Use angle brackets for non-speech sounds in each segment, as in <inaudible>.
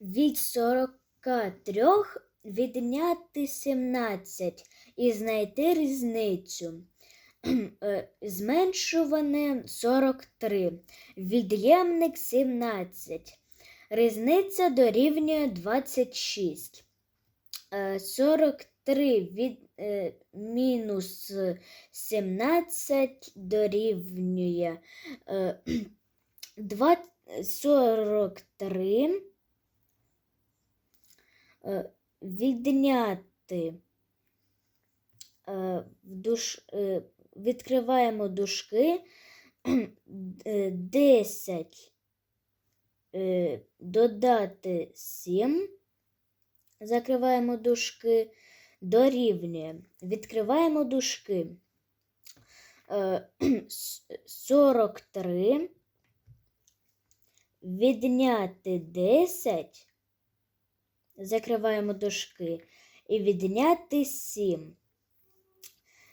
Від 43 відняти 17 і знайти різницю. <clears throat> Е, Зменшуване 43, від'ємник 17. Різниця дорівнює 26. Е, 43 від, е, мінус 17 дорівнює е, 2, 43 е, відняти е, в душ, е, відкриваємо дужки <clears throat> е, 10 е, додати 7 закриваємо дужки дорівнює. Відкриваємо дужки е, <clears throat> с- 43 відняти 10 закриваємо дужки. І відняти 7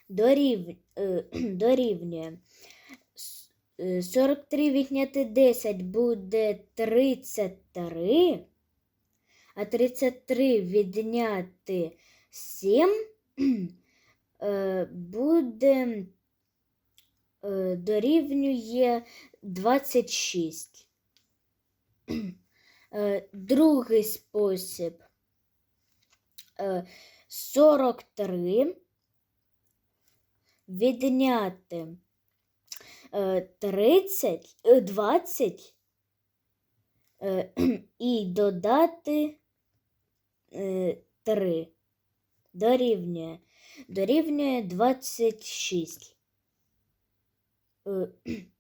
дорів, е, <clears throat> дорівнює. Е, 43 відняти 10 буде 33, а 33 відняти 7 <clears throat> е, буде е, дорівнює 26. <clears throat> Другий спосіб. Е, 43 відняти. Е, 30, е, 20 е, <clears throat> і додати е, 3 дорівнює, дорівнює 26. Е, <clears throat>